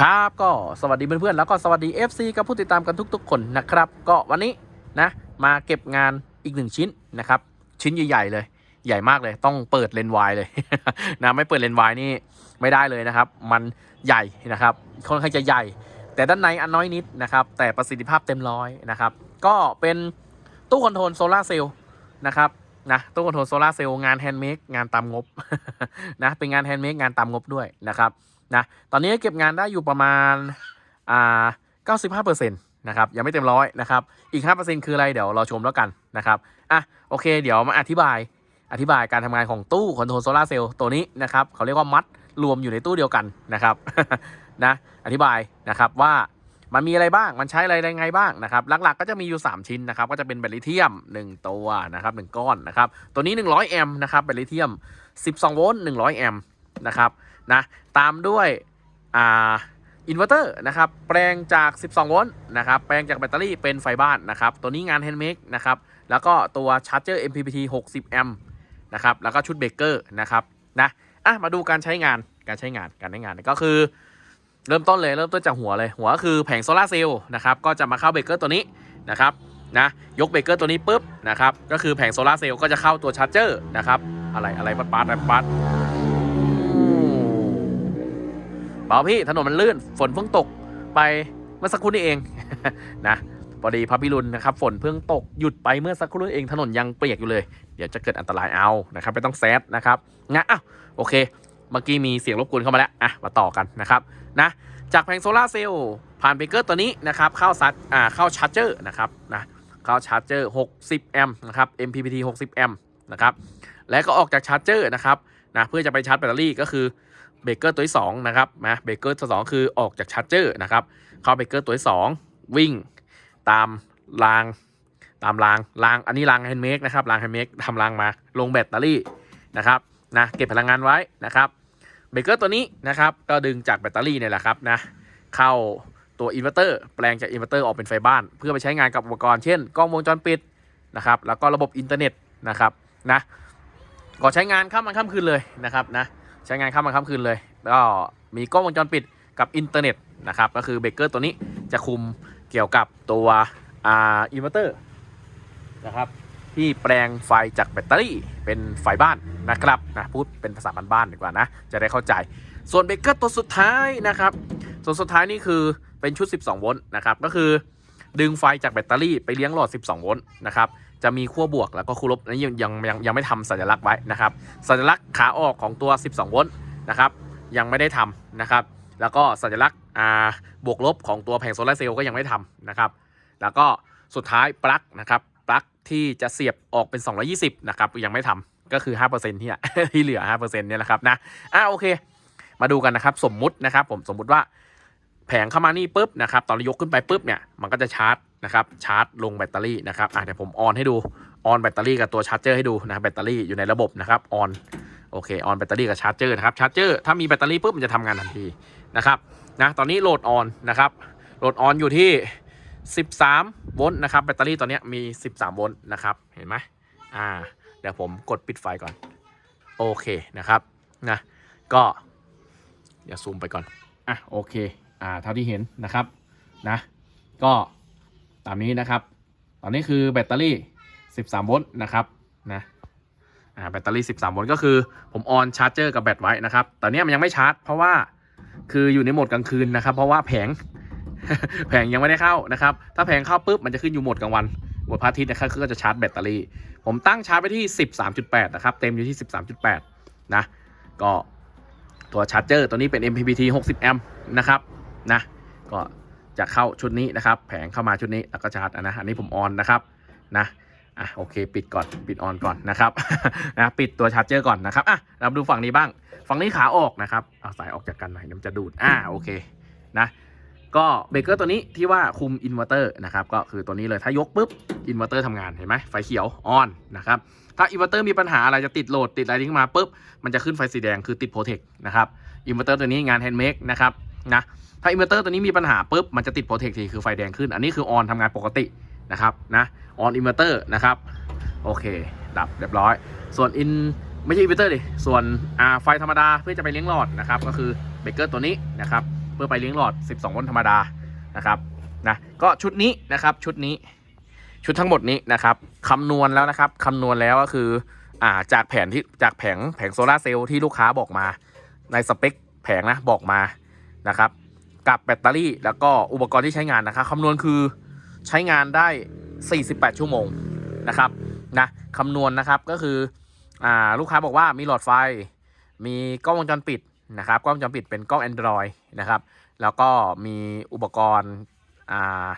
ครับก็สวัสดีเพื่อนๆแล้วก็สวัสดี FC กับผู้ติดตามกันทุกๆ คนนะครับ ก็วันนี้นะมาเก็บงานอีกหนึ่งชิ้นนะครับ ชิ้นใหญ่ๆเลย ใหญ่มากเลยต้องเปิดเลนวายเลยนะไม่เปิดเลนวายนี่ไม่ได้เลยนะครับ มันใหญ่นะครับค่อนข้างจะใหญ่ แต่ด้านในอันน้อยนิดนะครับ แต่ประสิทธิภาพเต็มร้อยนะครับ ก็เป็นตู้คอนโทรลโซลาร์เซลล์นะครับนะตู้คอนโทรลโซลาร์เซลล์งานแฮนด์เมดงานตามงบนะเป็นงานแฮนด์เมดงานตามงบด้วยนะครับ นะตอนนี้เก็บงานได้อยู่ประมาณอ่า95%นะครับยังไม่เต็มร้อยนะครับอีก5%คืออะไรเดี๋ยวเราชมแล้วกันนะครับอะโอเค เดี๋ยวมาอธิบายอธิบายการทำงานของตู้คอนโทรลโซลาร์เซลล์ตัวนี้นะครับเขาเรียกว่ามัดรวมอยู่ในตู้เดียวกันนะครับนะอธิบายนะครับว่ามันมีอะไรบ้าง มันใช้อะไรยังไงบ้างนะครับ หลักๆ ก็จะมีอยู่ 3 ชิ้นนะครับ ก็จะเป็นแบตลิเทียม 1 ตัวนะครับ1ก้อนนะครับ ตัวนี้ 100 แอมป์นะครับ แบตลิเทียม 12 โวลต์ 100 แอมป์นะครับ นะตามด้วยอ่าอินเวอร์เตอร์นะครับแปลงจาก 12 โวลต์นะครับแปลงจากแบตเตอรี่เป็นไฟบ้านนะครับตัวนี้งานแฮนด์เมดนะครับแล้วก็ตัวชาร์จเจอร์ MPPT 60 แอมป์นะครับแล้วก็ชุดเบรกเกอร์นะครับนะอะมาดูการใช้งานการใช้งานการใช้งานก็คือ เริ่มต้นเลยเริ่มต้นจากหัวเลย หัวก็คือแผงโซลาเซลล์นะครับก็จะมาเข้าเบรกเกอร์ตัวนี้นะครับนะยกเบรกเกอร์ตัวนี้ปุ๊บนะครับก็คือแผงโซลาเซลล์ก็จะเข้าตัวชาร์จเจอร์นะครับอะไรอะไรปัดปัดอะไรปัด เปล่าพี่ถนนมันลื่น ฝนเพิ่งตกไปเมื่อสักครู่นี้เองนะพอดีพระพิรุณนะครับฝนเพิ่งตกหยุดไปเมื่อสักครู่นี้เองถนนยังเปียกอยู่เลย เดี๋ยวจะเกิดอันตรายเอานะครับไม่ต้องแซดนะครับงั้นอ้าวโอเค เมื่อกี้มีเสียงรบกวนเข้ามาแล้วอะมาต่อกันนะครับนะจากแผงโซลาเซลล์ผ่านเบรกเกอร์ตัวนี้นะครับเข้าซัดอ่าเข้าชาร์จเจอร์นะครับนะเข้าชาร์จเจอร์ 60 แอมป์นะครับ MPPT 60 แอมป์นะครับและก็ออกจากชาร์จเจอร์นะครับนะเพื่อจะไปชาร์จแบตเตอรี่ก็คือ เบรกเกอร์ตัวที่2นะครับนะเบรกเกอร์ตัวสองคือออกจากชาร์จเจอร์นะครับเข้าเบรกเกอร์ตัวที่2วิ่งตามรางตามรางรางอันนี้รางแฮนด์เมดนะครับรางแฮนด์เมดทำรางมาลงแบตเตอรี่นะครับนะเก็บพลังงานไว้นะครับเบรกเกอร์ตัวนี้นะครับก็ดึงจากแบตเตอรี่เนี่ยแหละครับนะเข้าตัวอินเวอร์เตอร์แปลงจากอินเวอร์เตอร์ออกเป็นไฟบ้าน เพื่อไปใช้งานกับอุปกรณ์เช่นกล้องวงจรปิดนะครับแล้วก็ระบบอินเทอร์เน็ตนะครับนะก็ใช้งานข้ามวันข้ามคืนเลยนะครับนะ ใช้งานข้ามวันข้ามคืนเลยแล้วก็มีกล้องวงจรปิดกับอินเทอร์เน็ตนะครับ ก็คือเบรกเกอร์ตัวนี้จะคุมเกี่ยวกับตัวอ่าอินเวอร์เตอร์นะครับที่แปลงไฟจากแบตเตอรี่เป็นไฟบ้านนะครับนะพูดเป็นภาษาบ้านๆดีกว่านะ จะได้เข้าใจ ส่วนเบรกเกอร์ตัวสุดท้ายนะครับส่วนสุดท้ายนี่คือเป็นชุด 12 โวลต์นะครับก็คือดึงไฟจากแบตเตอรี่ไปเลี้ยงหลอด 12 โวลต์นะครับ จะมีขั้วบวกแล้วก็ขั้วลบอันนี้ยังยังยังยังไม่ทำสัญลักษณ์ไว้นะครับ สัญลักษณ์ขาออกของตัว 12 โวลต์นะครับยังไม่ได้ทำนะครับ แล้วก็สัญลักษณ์อ่าบวกลบของตัวแผงโซลาร์เซลล์ก็ยังไม่ทำนะครับ แล้วก็สุดท้ายปลั๊กนะครับปลั๊กที่จะเสียบออกเป็น 220 นะครับ ยังไม่ทำก็คือ 5%ที่ที่เหลือ 5%เนี่ยแหละครับนะอะโอเค มาดูกันนะครับ สมมุตินะครับ ผมสมมุติว่า แผงเข้ามานี่ปุ๊บนะครับตอนเรายกขึ้นไปปุ๊บเนี่ยมันก็จะชาร์จนะครับชาร์จลงแบตเตอรี่นะครับอะเดี๋ยวผมออนให้ดูออนแบตเตอรี่กับตัวชาร์จเจอร์ให้ดูนะแบตเตอรี่อยู่ในระบบนะครับออนโอเคออนแบตเตอรี่กับชาร์จเจอร์นะครับชาร์จเจอร์ถ้ามีแบตเตอรี่ปุ๊บมันจะทำงานทันทีนะครับนะตอนนี้โหลดออนนะครับโหลดออนอยู่ที่ 13 โวลต์นะครับแบตเตอรี่ตอนนี้มี 13 โวลต์นะครับเห็นไหมอ่าเดี๋ยวผมกดปิดไฟก่อนโอเคนะครับนะก็เดี๋ยวซูมไปก่อนอะโอเค อ่าเท่าที่เห็นนะครับนะก็ตามนี้นะครับ ตอนนี้คือแบตเตอรี่ 13 โวลต์นะครับนะอ่าแบตเตอรี่ 13 โวลต์ก็คือผมออนชาร์จเจอร์กับแบตไว้นะครับตอนนี้มันยังไม่ชาร์จ เพราะว่าคืออยู่ในโหมดกลางคืนนะครับ เพราะว่าแผงแผงยังไม่ได้เข้านะครับ ถ้าแผงเข้าปุ๊บมันจะขึ้นอยู่โหมดกลางวันโหมดพระอาทิตย์นะครับก็จะชาร์จแบตเตอรี่ ผมตั้งชาร์จไปที่ 13.8 นะครับ เต็มอยู่ที่ 13.8 นะ ก็ตัวชาร์จเจอร์ตัวนี้เป็น MPPT 60 แอมป์นะครับ นะก็จะเข้าชุดนี้นะครับ แผงเข้ามาชุดนี้แล้วก็ชาร์จนะอันนี้ผมออนนะครับนะอะโอเค ปิดก่อนปิดออนก่อนนะครับนะปิดตัวชาร์จเจอร์ก่อนนะครับอะเราดูฝั่งนี้บ้าง ฝั่งนี้ขาออกนะครับเอาสายออกจากกันหน่อยมันจะดูดอ่าโอเคนะก็เบรกเกอร์ตัวนี้ที่ว่าคุมอินเวอร์เตอร์นะครับก็คือตัวนี้เลยถ้ายกปุ๊บอินเวอร์เตอร์ทำงานเห็นไหมไฟเขียวออนนะครับถ้าอินเวอร์เตอร์มีปัญหาอะไรจะติดโหลดติดอะไรทิ้งมาปุ๊บมันจะขึ้นไฟสีแดงคือติดโปรเทคนะครับอินเวอร์เตอร์ตัวนี้งานแฮนด์เมดนะครับ นะถ้าอินเวอร์เตอร์ตัวนี้มีปัญหาปุ๊บมันจะติดโปรเทคทีคือไฟแดงขึ้น อันนี้คือออนทำงานปกตินะครับนะออนอินเวอร์เตอร์นะครับโอเค ดับเรียบร้อย ส่วนอินไม่ใช่อินเวอร์เตอร์ดิส่วนอ่าไฟธรรมดาเพื่อจะไปเลี้ยงหลอดนะครับก็คือเบรกเกอร์ตัวนี้นะครับเพื่อไปเลี้ยงหลอด 12 โวลต์ธรรมดานะครับนะก็ชุดนี้นะครับชุดนี้ชุดทั้งหมดนี้นะครับคำนวณแล้วนะครับคำนวณแล้วก็คืออ่าจากแผนที่จากแผงแผงโซลาเซลล์ที่ลูกค้าบอกมา ในสเปคแผงนะบอกมา นะครับ กับแบตเตอรี่แล้วก็อุปกรณ์ที่ใช้งานนะครับคำนวณคือใช้งานได้ 48 ชั่วโมงนะครับนะคำนวณนะครับก็คืออ่าลูกค้าบอกว่ามีหลอดไฟ มีกล้องวงจรปิดนะครับกล้องวงจรปิดเป็นกล้อง Android นะครับ แล้วก็มีอุปกรณ์อ่า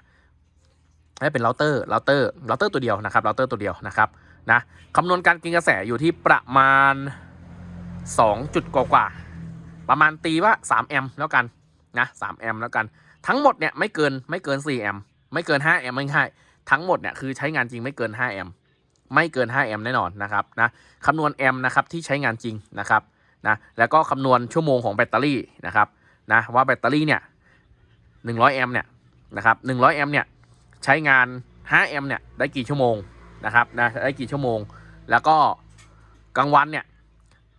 ให้เป็นเราเตอร์เราเตอร์เราเตอร์ตัวเดียวนะครับเราเตอร์ตัวเดียวนะครับนะคำนวณการกินกระแสอยู่ที่ประมาณ 2 จุดกว่าประมาณตีว่า 3 แอมป์แล้วกัน นะ3แอมป์แล้วกัน ทั้งหมดเนี่ยไม่เกินไม่เกิน4แอมป์ไม่เกิน5แอมป์ไม่ใช่ทั้งหมดเนี่ยคือใช้งานจริงไม่เกิน5แอมป์ไม่เกิน5แอมป์แน่นอนนะครับนะคำนวณแอมป์นะครับที่ใช้งานจริงนะครับนะแล้วก็คำนวณชั่วโมงของแบตเตอรี่นะครับนะว่าแบตเตอรี่เนี่ย100แอมป์เนี่ยนะครับ100แอมป์เนี่ยใช้งาน5แอมป์เนี่ยได้กี่ชั่วโมงนะครับนะได้กี่ชั่วโมง แล้วก็กลางวันเนี่ย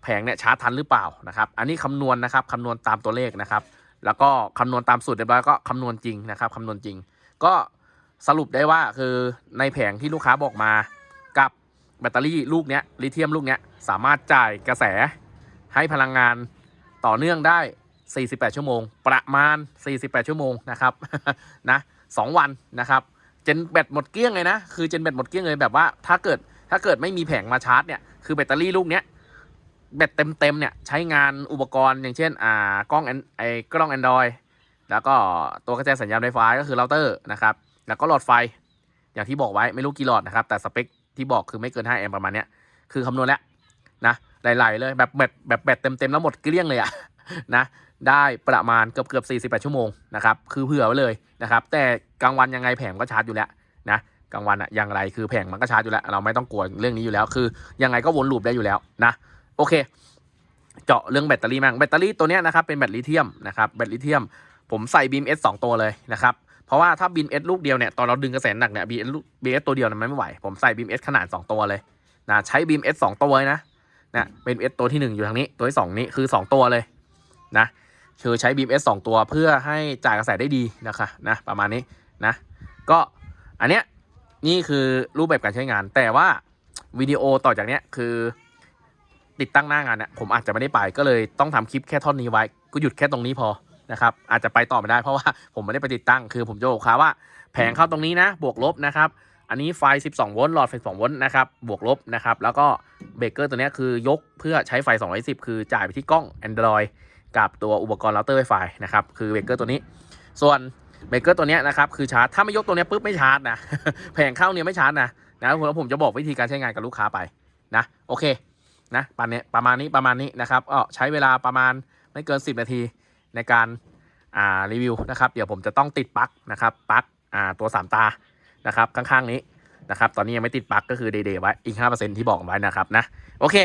แผงเนี่ยชาร์จทันหรือเปล่านะครับ อันนี้คำนวณนะครับคำนวณตามตัวเลขนะครับ แล้วก็คำนวณตามสูตรเรียบร้อยก็คำนวณจริงนะครับคำนวณจริง ก็สรุปได้ว่าคือในแผงที่ลูกค้าบอกมากับแบตเตอรี่ลูกเนี้ยลิเธียมลูกเนี้ยสามารถจ่ายกระแสให้พลังงานต่อเนื่องได้ 48 ชั่วโมง ประมาณ 48 ชั่วโมงนะครับนะสวันนะครับเจนแบตหมดเกลี้ยงเลยนะคือเจนแบตหมดเกลี้ยงเลยแบบว่าถ้าเกิดถ้าเกิดไม่มีแผงมาชาร์จเนี่ยคือแบตเตอรี่ลูกเนี้ย แบตเต็มๆเนี่ยใช้งานอุปกรณ์อย่างเช่นอ่ากล้องไอ้กล้อง Android แล้วก็ตัวกระจายสัญญาณไฟฟ้าก็คือเราเตอร์นะครับแล้วก็หลอดไฟอย่างที่บอกไว้ไม่รู้กี่หลอดนะครับ แต่สเปคที่บอกคือไม่เกิน 5 แอมป์ประมาณเนี้ยคือคำนวณแล้วนะหลายๆเลยแบบแบตแบบแบตเต็มๆแล้วหมดเกลี้ยงเลยอะนะได้ประมาณเกือบเกือบ48 ชั่วโมงนะครับคือเผื่อไว้เลยนะครับแต่กลางวันยังไงแผงก็ชาร์จอยู่แล้วนะกลางวันอะอย่างไรคือแผงมันก็ชาร์จอยู่แล้ว เราไม่ต้องกลัวเรื่องนี้อยู่แล้ว คือยังไงก็วนลูปได้อยู่แล้วนะ โอเค เจาะเรื่องแบตเตอรี่มั่งแบตเตอรี่ตัวเนี้ยนะครับเป็นแบตลิเธียมนะครับแบตลิเธียม ผมใส่บีมเอสสองตัวเลยนะครับเพราะว่าถ้าบีมเอสลูกเดียวเนี่ยตอนเราดึงกระแสหนักเนี่ยบีเอสบีเอสตัวเดียวเนี่ยมันไม่ไหว ผมใส่บีมเอสขนาด 2 ตัวเลยนะใช้บีมเอสสองตัวนะนะเป็นเอสตัวที่ 1 อยู่ทางนี้ตัวที่ 2 นี้คือ 2 ตัวเลยนะคือใช้บีมเอสสองตัวเพื่อให้จ่ายกระแสได้ดีนะคะนะประมาณนี้นะก็อันเนี้ยนี่คือรูปแบบการใช้งานแต่ว่าวิดีโอต่อจากเนี้ยคือ ติดตั้งหน้างานเนี่ยผมอาจจะไม่ได้ไปก็เลยต้องทำคลิปแค่ท่อนนี้ไว้ก็หยุดแค่ตรงนี้พอนะครับอาจจะไปต่อไม่ได้เพราะว่าผมไม่ได้ไปติดตั้งคือผมจะบอกลูกค้าว่าแผงเข้าตรงนี้นะ บวกลบนะครับอันนี้ไฟ 12 โวลต์หลอดไฟ 2 โวลต์นะครับบวกลบนะครับแล้วก็เบรกเกอร์ตัวนี้คือยกเพื่อใช้ไฟ 210 คือจ่ายไปที่กล้อง Android กับตัวอุปกรณ์เราเตอร์ไวไฟนะครับคือเบรกเกอร์ตัวนี้ ส่วนเบรกเกอร์ตัวนี้นะครับคือชาร์จถ้าไม่ยกตัวนี้ปุ๊บไม่ชาร์จนะแผงเข้าเนี่ยไม่ชาร์จนะนะแล้วผมจะบอกวิธีการใช้งานกับลูกค้าไปนะโอเค นะประมาณนี้ประมาณนี้ประมาณนี้นะครับก็ใช้เวลาประมาณไม่เกิน 10 นาทีในการอ่ารีวิวนะครับ เดี๋ยวผมจะต้องติดปลั๊กนะครับปลั๊กอ่าตัว 3 ตานะครับข้างๆนี้นะครับตอนนี้ยังไม่ติดปลั๊กก็คือเดย์ไว้อีก 5%ที่บอกไว้นะครับนะโอเค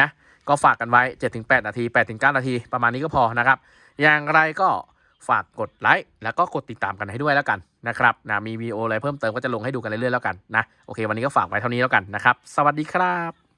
นะก็ฝากกันไว้ 7-8 นาที 8-9 นาที ประมาณนี้ก็พอนะครับ อย่างไรก็ฝากกดไลค์แล้วก็กดติดตามกันให้ด้วยแล้วกันนะครับนะมีวีดีโออะไรเพิ่มเติมก็จะลงให้ดูกันเรื่อยๆแล้วกันนะโอเค วันนี้ก็ฝากไว้เท่านี้แล้วกันนะครับ สวัสดีครับ